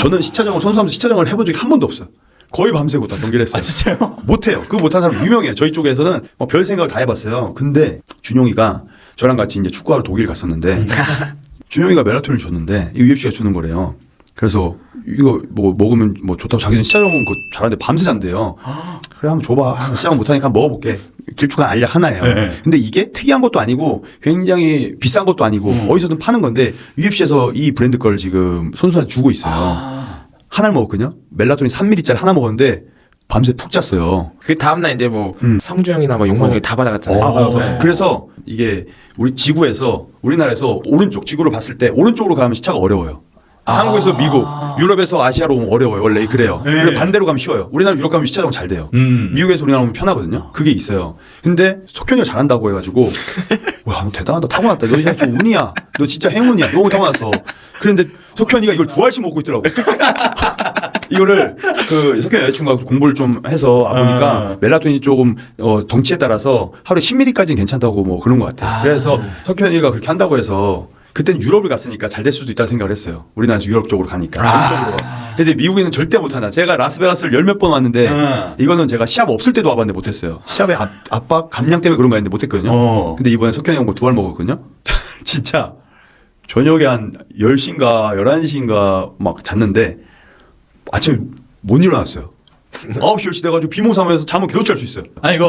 저는 시차정을 선수하면서 시차정을 해본 적이 한 번도 없어요. 거의 밤새고 다 경기를 했어요. 아 진짜요? 못해요. 그거 못하는 사람 유명해요. 저희 쪽에서는 뭐 별 생각을 다 해봤어요. 근데 준용이가 저랑 같이 이제 축구하러 독일 갔었는데 준용이가 멜라토닌을 줬는데 이 UFC가 주는 거래요. 그래서 이거 뭐 먹으면 뭐 좋다고 자기는 그 잘하는데 밤새 잔대요. 그래 한번 줘봐. 시작은 못하니까 한번 먹어볼게. 길쭉한 알약 하나예요. 네. 근데 이게 특이한 것도 아니고 굉장히 비싼 것도 아니고 어디서든 파는 건데 UFC에서 이 브랜드 걸 지금 선수한테 주고 있어요. 하나를 먹었거든요. 멜라토닌 3ml짜리 하나 먹었는데 밤새 푹 잤어요. 그 다음날 이제 뭐 음. 성주 형이나 뭐 용만 형이 다 받아갔잖아요. 아, 맞아요. 네. 그래서 이게 우리 지구에서 우리나라에서 오른쪽 지구를 봤을 때 오른쪽으로 가면 시차가 어려워요. 한국에서 미국, 유럽에서 아시아로 오면 어려워요. 원래 그래요. 네. 반대로 가면 쉬워요. 우리나라 유럽 가면 시차가 잘 돼요. 음. 미국에서 우리나라 오면 편하거든요. 그게 있어요. 근데 석현이가 잘한다고 해가지고 와, 너 대단하다. 타고났다. 너 진짜 운이야. 너 진짜 행운이야. 너무 타고났어. 그런데 석현이가 이걸 두 알씩 먹고 있더라고. 이거를 그 석현 여자친구가 공부를 좀 해서 보니까 아. 멜라토닌이 조금 어, 덩치에 따라서 하루에 10ml까지는 괜찮다고 뭐 그런 것 같아요. 그래서 석현이가 그렇게 한다고 해서 그때는 유럽을 갔으니까 잘 될 수도 있다고 생각을 했어요. 우리나라에서 유럽 쪽으로 가니까. 남쪽으로. 근데 미국에는 절대 못하나. 제가 라스베가스를 열 몇 번 왔는데 아. 이거는 제가 시합 없을 때도 와봤는데 못했어요. 시합에 압, 압박, 감량 때문에 그런 거 했는데 못했거든요. 어. 근데 이번에 석현이 형뭐 두알 먹었거든요. 진짜 저녁에 한 10시인가 11시인가 막 잤는데 아침에 못 일어났어요. 9시 10시 돼가지고 비몽사몽해서 잠을 계속 잘 수 있어요. 아니 이거